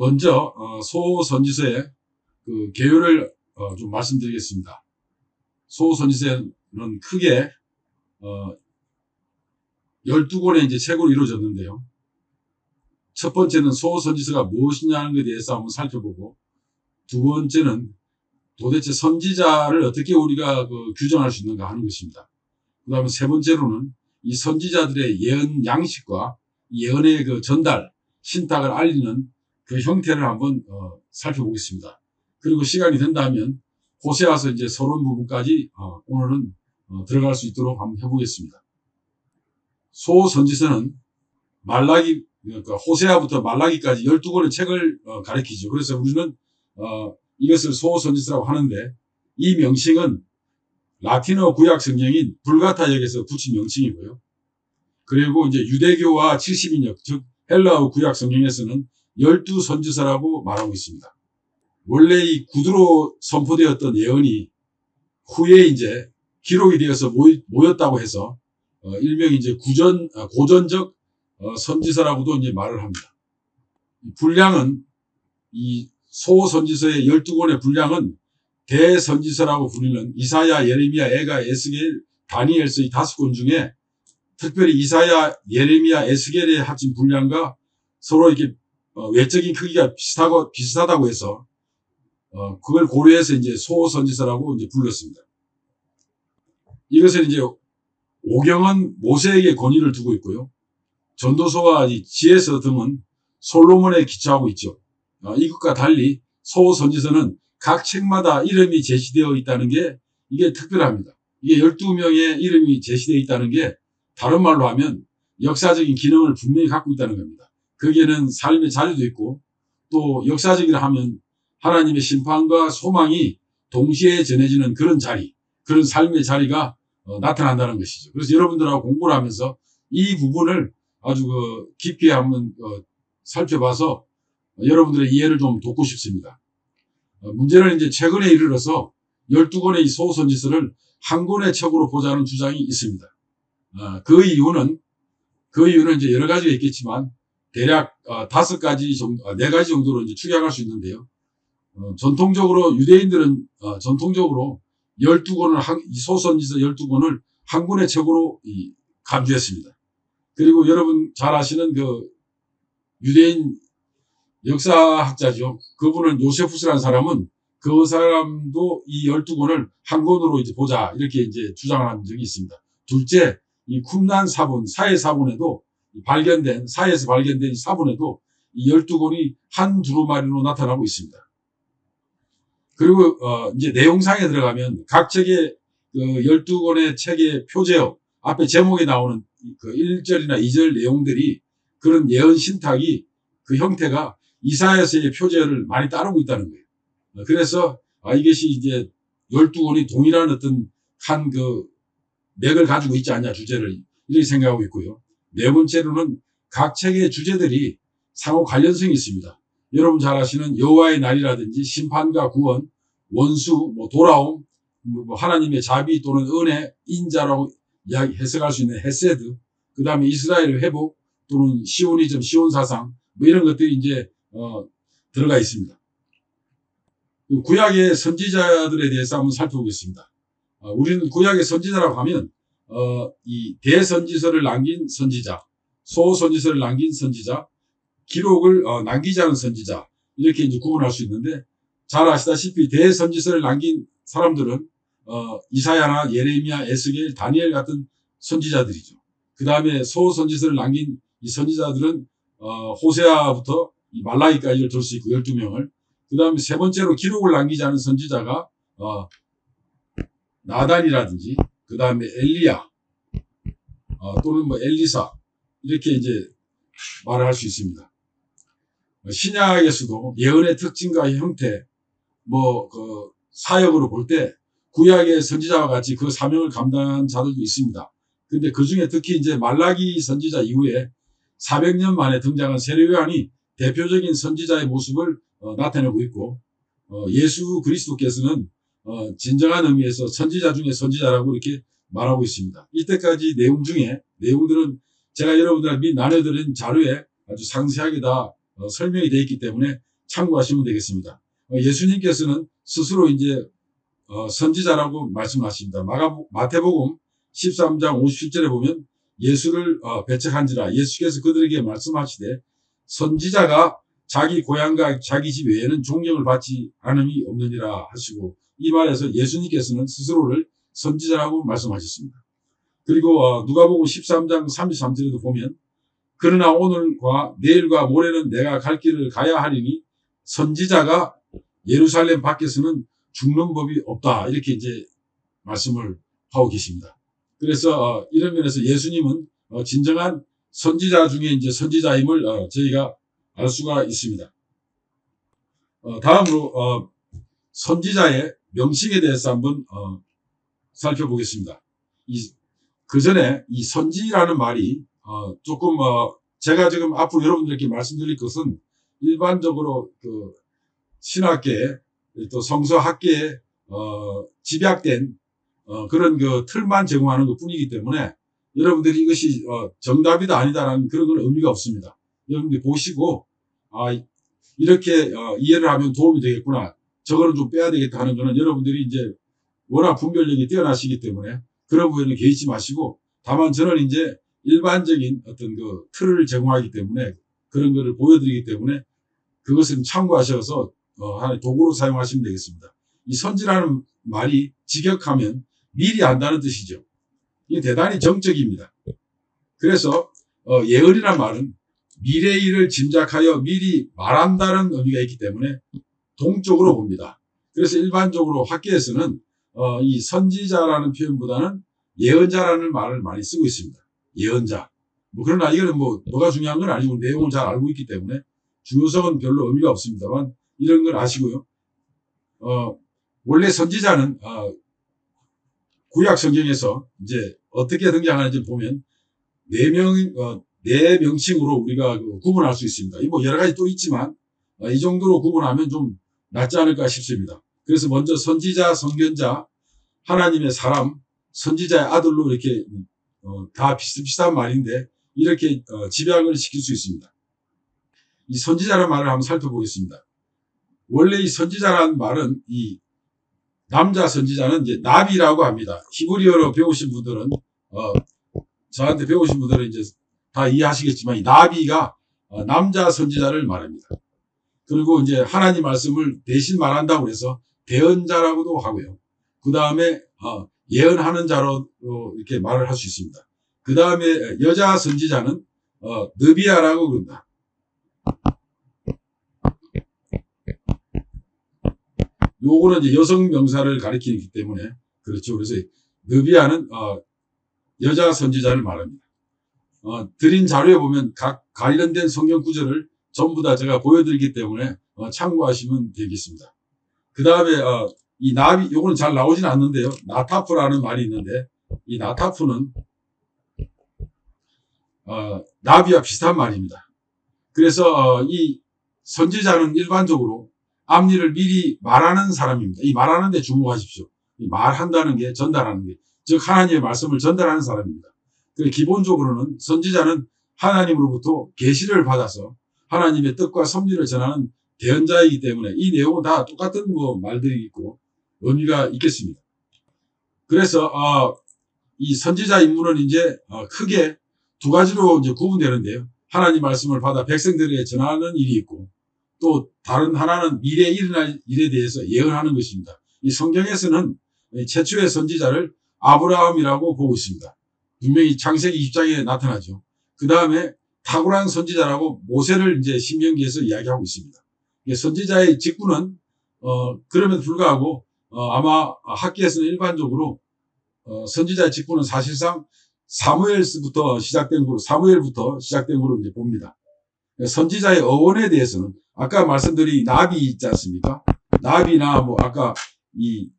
먼저 어, 소선지서의 그 개요를 어, 좀 말씀드리겠습니다. 소선지서는 크게 어, 12권의 이제 책으로 이루어졌는데요. 첫 번째는 소선지서가 무엇이냐는 것에 대해서 한번 살펴보고 두 번째는 도대체 선지자를 어떻게 우리가 그 규정할 수 있는가 하는 것입니다. 그 다음에 세 번째로는 이 선지자들의 예언 양식과 예언의 그 전달, 신탁을 알리는 그 형태를 한번 어, 살펴보겠습니다. 그리고 시간이 된다면 호세아서 이제 서론 부분까지 어, 오늘은 어, 들어갈 수 있도록 한번 해보겠습니다. 소선지서는 말라기 그러니까 호세아부터 말라기까지 12권의 책을 어, 가리키죠. 그래서 우리는 어, 이것을 소선지서라고 하는데 이 명칭은 라틴어 구약 성경인 불가타 역에서 붙인 명칭이고요. 그리고 이제 유대교와 70인역, 즉 헬라어 구약 성경에서는 12선지서라고 말하고 있습니다. 원래 이 구두로 선포되었던 예언이 후에 이제 기록이 되어서 모였다고 해서 어, 일명 이제 구전 아, 고전적 어, 선지서라고도 이제 말을 합니다. 분량은 이 소선지서의 12권의 분량은 대선지서라고 불리는 이사야, 예레미야, 에가, 에스겔, 다니엘서의 다섯 권 중에 특별히 이사야, 예레미야, 에스겔의 합친 분량과 서로 이렇게 어, 외적인 크기가 비슷하고 비슷하다고 해서 어, 그걸 고려해서 이제 소선지서라고 이제 불렀습니다. 이것은 이제 오경은 모세에게 권위를 두고 있고요. 전도서와 지혜서 등은 솔로몬에 기초하고 있죠. 어, 이것과 달리 소선지서는 각 책마다 이름이 제시되어 있다는 게 이게 특별합니다. 이게 12명의 이름이 제시되어 있다는 게 다른 말로 하면 역사적인 기능을 분명히 갖고 있다는 겁니다. 거기에는 삶의 자리도 있고 또 역사적이라 하면 하나님의 심판과 소망이 동시에 전해지는 그런 자리, 그런 삶의 자리가 어, 나타난다는 것이죠. 그래서 여러분들하고 공부를 하면서 이 부분을 아주 그 깊이 한번 어, 살펴봐서 여러분들의 이해를 좀 돕고 싶습니다. 어, 문제는 이제 최근에 이르러서 12권의 이 소선지서를 한 권의 책으로 보자는 주장이 있습니다. 어, 그 이유는, 그 이유는 이제 여러 가지가 있겠지만, 대략 어, 다섯 가지 정도, 네 가지 정도로 이제 추격할 수 있는데요. 전통적으로 유대인들은 전통적으로 12권을 이 소선지서 12권을 한 권의 책으로 감주했습니다. 그리고 여러분 잘 아시는 그 유대인 역사학자죠. 그분은 요세푸스라는 사람은 그 사람도 이 12권을 한 권으로 이제 보자 이렇게 이제 주장을 한 적이 있습니다. 둘째, 이 쿰난 사본, 사회 사본에도 발견된, 사회에서 발견된 사본에도 이 12권이 한 두루마리로 나타나고 있습니다. 그리고 어 이제 내용상에 들어가면 각 책의 그 12권의 책의 표제어 앞에 제목에 나오는 그 1절이나 2절 내용들이 그런 예언 신탁이 그 형태가 이사야서의 표제를 많이 따르고 있다는 거예요. 그래서 아, 이것이 이제 12권이 동일한 어떤 한 그 맥을 가지고 있지 않냐 주제를 이렇게 생각하고 있고요. 네 번째로는 각 책의 주제들이 상호 관련성이 있습니다. 여러분 잘 아시는 여호와의 날이라든지 심판과 구원, 원수, 뭐 돌아옴, 뭐 하나님의 자비 또는 은혜, 인자라고 이야기 해석할 수 있는 헤세드, 그 다음에 이스라엘의 회복 또는 시오니즘, 시온 사상 뭐 이런 것들이 이제 어, 들어가 있습니다. 그 구약의 선지자들에 대해서 한번 살펴보겠습니다. 어, 우리는 구약의 선지자라고 하면 어, 이 대선지서를 남긴 선지자, 소선지서를 남긴 선지자, 기록을 어, 남기지 않은 선지자 이렇게 이제 구분할 수 있는데 잘 아시다시피 대선지서를 남긴 사람들은 어, 이사야나 예레미야, 에스겔, 다니엘 같은 선지자들이죠. 그 다음에 소선지서를 남긴 이 선지자들은 어, 호세아부터 말라기까지를 들 수 있고 12명을 그 다음에 세 번째로 기록을 남기지 않은 선지자가 어, 나단이라든지 그 다음에 엘리야 어, 또는 뭐 엘리사 이렇게 이제 말을 할 수 있습니다. 어, 신약에서도 예언의 특징과 형태 뭐 그 사역으로 볼 때 구약의 선지자와 같이 그 사명을 감당한 자들도 있습니다. 근데 그 중에 특히 이제 말라기 선지자 이후에 400년 만에 등장한 세례요한이 대표적인 선지자의 모습을 어, 나타내고 있고 어, 예수 그리스도께서는 어, 진정한 의미에서 선지자 중에 선지자라고 이렇게 말하고 있습니다. 이때까지 내용 중에 내용들은 제가 여러분들한테 나눠드린 자료에 아주 상세하게 다 어, 설명이 되어 있기 때문에 참고하시면 되겠습니다. 어, 예수님께서는 스스로 이제 어, 선지자라고 말씀하십니다. 마가, 마태복음 13장 57절에 보면 예수를 어, 배척한지라 예수께서 그들에게 말씀하시되 선지자가 자기 고향과 자기 집 외에는 존경을 받지 않음이 없느니라 하시고 이 말에서 예수님께서는 스스로를 선지자라고 말씀하셨습니다. 그리고 어, 누가복음 13장 33절에도 보면 그러나 오늘과 내일과 모레는 내가 갈 길을 가야 하리니 선지자가 예루살렘 밖에서는 죽는 법이 없다 이렇게 이제 말씀을 하고 계십니다. 그래서 어, 이런 면에서 예수님은 어, 진정한 선지자 중에 이제 선지자임을 어, 저희가 알 수가 있습니다. 어, 다음으로 어, 선지자의 명칭에 대해서 한번 어, 살펴보겠습니다. 이, 그 전에 이 선지라는 말이 어, 조금 어, 제가 지금 앞으로 여러분들께 말씀드릴 것은 일반적으로 그 신학계 또 성서학계에 어, 집약된 어, 그런 그 틀만 제공하는 것 뿐이기 때문에 여러분들이 이것이 어, 정답이다 아니다라는 그런 건 의미가 없습니다. 여러분들이 보시고 아 이렇게 어, 이해를 하면 도움이 되겠구나. 저거는 좀 빼야 되겠다 하는 거는 여러분들이 이제 워낙 분별력이 뛰어나시기 때문에 그런 부분은 개의치 마시고 다만 저는 이제 일반적인 어떤 그 틀을 제공하기 때문에 그런 거를 보여드리기 때문에 그것을 참고하셔서 어, 하나의 도구로 사용하시면 되겠습니다. 이 선지라는 말이 직역하면 미리 안다는 뜻이죠. 이게 대단히 정적입니다. 그래서 어, 예언이란 말은 미래 일을 짐작하여 미리 말한다는 의미가 있기 때문에 동쪽으로 봅니다. 그래서 일반적으로 학계에서는 어, 이 선지자라는 표현보다는 예언자라는 말을 많이 쓰고 있습니다. 예언자. 뭐 그러나 이거는 뭐 뭐가 중요한 건 아니고 내용을 잘 알고 있기 때문에 중요성은 별로 의미가 없습니다만 이런 걸 아시고요. 어, 원래 선지자는 어, 구약 성경에서 이제 어떻게 등장하는지 보면 네 명, 어, 네 명칭으로 우리가 그 구분할 수 있습니다. 이뭐 여러 가지 또 있지만 어, 이 정도로 구분하면 좀 낫지 않을까 싶습니다. 그래서 먼저 선지자, 선견자, 하나님의 사람, 선지자의 아들로 이렇게 어, 다 비슷비슷한 말인데 이렇게 어, 집약을 시킬 수 있습니다. 이 선지자라는 말을 한번 살펴보겠습니다. 원래 이 선지자라는 말은 이 남자 선지자는 이제 나비라고 합니다. 히브리어로 배우신 분들은 어, 저한테 배우신 분들은 이제 다 이해하시겠지만 이 나비가 어, 남자 선지자를 말합니다. 그리고 이제 하나님 말씀을 대신 말한다고 해서 대언자라고도 하고요. 그 다음에 어, 예언하는 자로 이렇게 말을 할 수 있습니다. 그 다음에 여자 선지자는 어, 느비아라고 그런다. 요거는 이제 여성 명사를 가리키기 때문에 그렇죠. 그래서 느비아는 어, 여자 선지자를 말합니다. 어, 드린 자료에 보면 각 관련된 성경 구절을 전부 다 제가 보여드리기 때문에 어, 참고하시면 되겠습니다. 그 다음에 어, 이 나비 요거는 잘 나오진 않는데요. 나타프라는 말이 있는데 이 나타프는 어, 나비와 비슷한 말입니다. 그래서 어, 이 선지자는 일반적으로 앞일을 미리 말하는 사람입니다. 이 말하는 데 주목하십시오. 이 말한다는 게 전달하는 게, 즉 하나님의 말씀을 전달하는 사람입니다. 그 기본적으로는 선지자는 하나님으로부터 계시를 받아서 하나님의 뜻과 섭리를 전하는 대언자이기 때문에 이 내용은 다 똑같은 뭐 말들이 있고 의미가 있겠습니다. 그래서 어, 이 선지자 인물은 이제 어, 크게 두 가지로 이제 구분되는데요. 하나님 말씀을 받아 백성들에게 전하는 일이 있고 또 다른 하나는 미래에 일어날 일에 대해서 예언하는 것입니다. 이 성경에서는 최초의 선지자를 아브라함이라고 보고 있습니다. 분명히 창세기 20장에 나타나죠. 그 다음에 탁월한 선지자라고 모세를 이제 신명기에서 이야기하고 있습니다. 선지자의 직분은 어, 그럼에도 불구하고 어, 아마 학계에서는 일반적으로 어, 선지자의 직분은 사실상 사무엘부터 시작된 거로 사무엘부터 시작된 거로 이제 봅니다. 선지자의 어원에 대해서는 아까 말씀드린 나비 있지 않습니까? 나비나 뭐 아까 이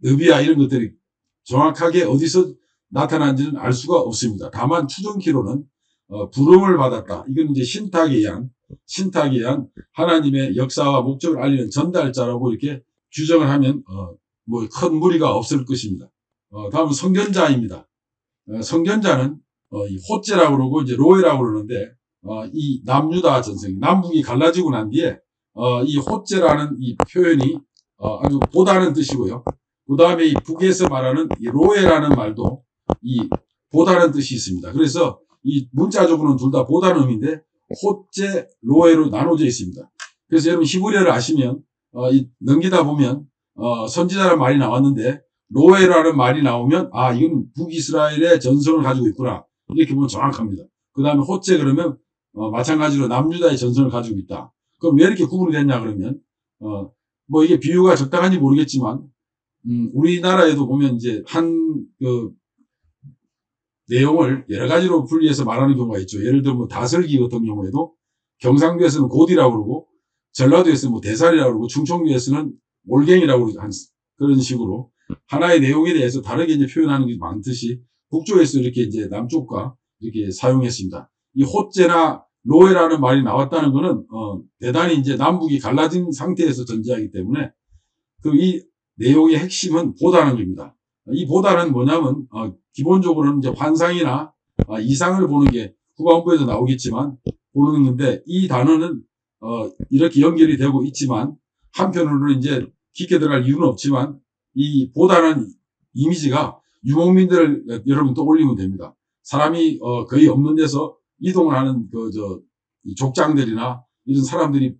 느비아 이런 것들이 정확하게 어디서 나타난지는 알 수가 없습니다. 다만 추정키로는 어, 부름을 받았다. 이건 이제 신탁에 의한 신탁에 의한 하나님의 역사와 목적을 알리는 전달자라고 이렇게 규정을 하면 어, 뭐 큰 무리가 없을 것입니다. 어, 다음은 성견자입니다. 어, 성견자는 어, 이 호제라고 그러고 이제 로에라고 그러는데 어, 이 남유다 전쟁, 남북이 갈라지고 난 뒤에 어, 이 호재라는 이 표현이 어, 아주 보다는 뜻이고요. 그 다음에 이 북에서 말하는 이 로에라는 말도 이 보다는 뜻이 있습니다. 그래서 이 문자적으로는 둘다 의미인데 호재, 로에로 나눠져 있습니다. 그래서 여러분 히브리어를 아시면 어, 이 넘기다 보면 어, 선지자라는 말이 나왔는데 로에라는 말이 나오면 아 이건 북이스라엘의 전선을 가지고 있구나 이렇게 보면 정확합니다. 그 다음에 호재 그러면 어, 마찬가지로 남유다의 전선을 가지고 있다. 그럼 왜 이렇게 구분이 됐냐 그러면 어, 뭐 이게 비유가 적당한지 모르겠지만 음, 우리나라에도 보면 이제 한 그 내용을 여러 가지로 분리해서 말하는 경우가 있죠. 예를 들면 뭐 다설기 같은 경우에도 경상도에서는 고디라고 그러고 전라도에서는 뭐 대살이라고 그러고 충청도에서는 올갱이라고 그러죠. 한 그런 식으로 하나의 내용에 대해서 다르게 이제 표현하는 게 많듯이 북쪽에서 이렇게 이제 남쪽과 이렇게 사용했습니다. 이 호재나 로에라는 말이 나왔다는 것은 어, 대단히 이제 남북이 갈라진 상태에서 전제하기 때문에 그 이 내용의 핵심은 보다는 겁니다. 이 보다는 뭐냐면 어, 기본적으로는 이제 환상이나 아, 이상을 보는 게 후반부에도 나오겠지만 보는 건데 이 단어는 어, 이렇게 연결이 되고 있지만 한편으로는 이제 깊게 들어갈 이유는 없지만 이 보다는 이미지가 유목민들을 여러분 떠올리면 됩니다. 사람이 어, 거의 없는 데서 이동을 하는 그 저 족장들이나 이런 사람들이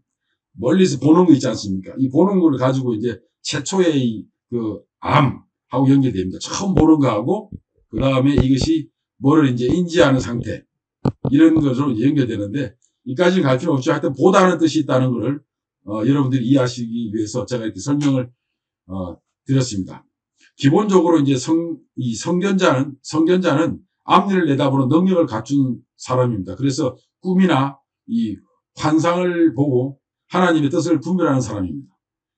멀리서 보는 거 있지 않습니까? 이 보는 거를 가지고 이제 최초의 그 암하고 연결됩니다. 처음 보는 거하고 그 다음에 이것이 뭐를 이제 인지하는 상태 이런 것으로 연결되는데 이까지는 갈 필요 없죠. 하여튼 보다는 뜻이 있다는 것을 어, 여러분들이 이해하시기 위해서 제가 이렇게 설명을 어, 드렸습니다. 기본적으로 이제 성, 이 성견자는, 성견자는 앞니를 내다보는 능력을 갖춘 사람입니다. 그래서 꿈이나 이 환상을 보고 하나님의 뜻을 분별하는 사람입니다.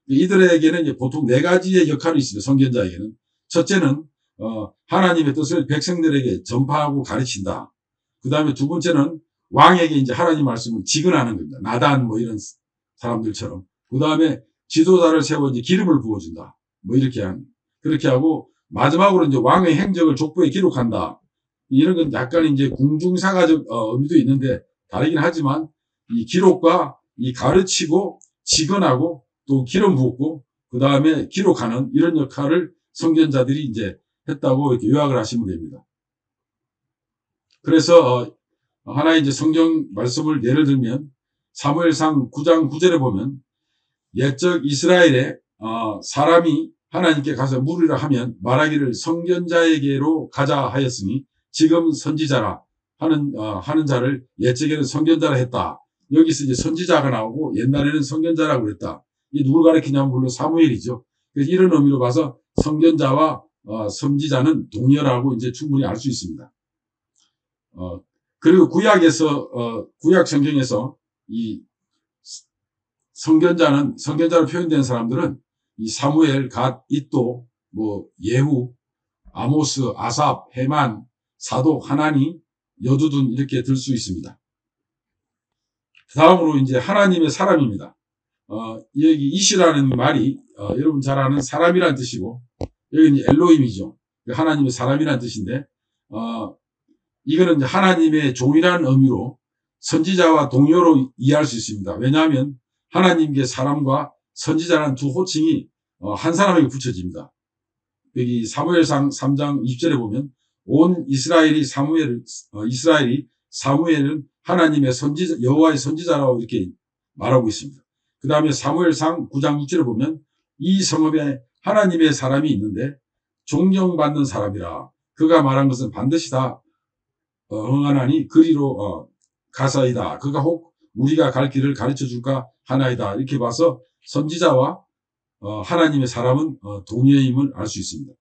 이들에게는 이제 보통 네 가지의 역할이 있습니다. 성견자에게는. 첫째는, 어, 하나님의 뜻을 백성들에게 전파하고 가르친다. 그 다음에 두 번째는 왕에게 이제 하나님 말씀을 직언하는 겁니다. 나단 뭐 이런 사람들처럼. 그 다음에 지도자를 세워 이제 기름을 부어준다. 뭐 이렇게 한, 그렇게 하고 마지막으로 이제 왕의 행적을 족보에 기록한다. 이런 건 약간 이제 궁중사가적 어, 의미도 있는데 다르긴 하지만 이 기록과 이 가르치고 직언하고 또 기름 붓고 그 다음에 기록하는 이런 역할을 성견자들이 이제 했다고 이렇게 요약을 하시면 됩니다. 그래서 어, 하나의 이제 성경 말씀을 예를 들면 사무엘상 9장 9절에 보면 옛적 이스라엘에 어, 사람이 하나님께 가서 물으라 하면 말하기를 성견자에게로 가자 하였으니 지금 선지자라 하는 어, 하는 자를 옛적에는 성견자라 했다. 여기서 이제 선지자가 나오고 옛날에는 성견자라고 그랬다. 이 누굴 가리키냐면 물론 사무엘이죠. 그래서 이런 의미로 봐서 성견자와 어, 선지자는 동일하고 이제 충분히 알 수 있습니다. 어, 그리고 구약에서 어, 구약 성경에서 이 성견자는 성견자로 표현된 사람들은 이 사무엘, 갓, 이또, 뭐 예후, 아모스, 아삽, 헤만, 사도, 하나니, 여두둔 이렇게 들 수 있습니다. 다음으로 이제 하나님의 사람입니다. 어, 여기 이시라는 말이 어, 여러분 잘 아는 사람이란 뜻이고 여기는 엘로임이죠. 하나님의 사람이란 뜻인데 어, 이거는 하나님의 종이라는 의미로 선지자와 동료로 이해할 수 있습니다. 왜냐하면 하나님께 사람과 선지자라는 두 호칭이 어, 한 사람에게 붙여집니다. 여기 사무엘상 3장 20절에 보면 온 이스라엘이 사무엘 어, 이스라엘이 사무엘은 하나님의 선지자 여호와의 선지자라고 이렇게 말하고 있습니다. 그 다음에 사무엘상 9장 6절에 보면 이 성읍에 하나님의 사람이 있는데 존경받는 사람이라 그가 말한 것은 반드시 다 어, 응하나니 그리로 어, 가사이다. 그가 혹 우리가 갈 길을 가르쳐 줄까 하나이다. 이렇게 봐서 선지자와 어, 하나님의 사람은 어, 동의임을 알 수 있습니다.